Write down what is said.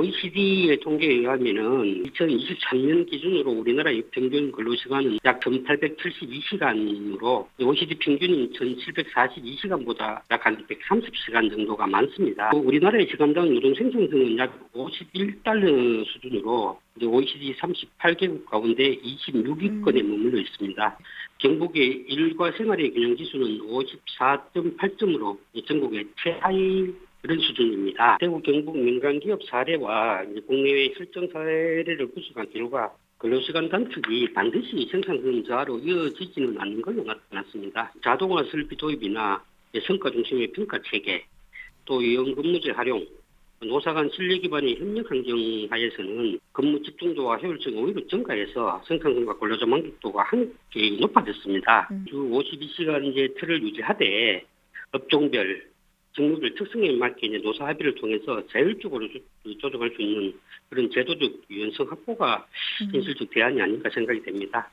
OECD의 통계에 의하면은 2023년 기준으로 우리나라의 평균 근로시간은 약 1872시간으로 OECD 평균인 1742시간보다 약 한 130시간 정도가 많습니다. 우리나라의 시간당 노동 생산성은 약 51달러 수준으로 OECD 38개국 가운데 26위권에 머물러 있습니다. 경북의 일과 생활의 균형 지수는 54.8점으로 전국의 최하위 그런 수준입니다. 대구 경북 민간기업 사례와 국내외 실정 사례를 구축한 결과 근로시간 단축이 반드시 생산성 저하로 이어지지는 않는 걸로 나타났습니다. 자동화 설비 도입이나 성과 중심의 평가 체계, 또 연근무제 활용, 노사 간 신뢰 기반의 협력 환경 하에서는 근무 집중도와 효율성 오히려 증가해서 생산성과 근로자 만족도가 함께 높아졌습니다. 음. 주 52시간 이제 틀을 유지하되 업종별 직무별 특성에 맞게 이제 노사 합의를 통해서 자율적으로 조- 조정할 수 있는 그런 제도적 유연성 확보가 음. 현실적 대안이 아닌가 생각이 됩니다.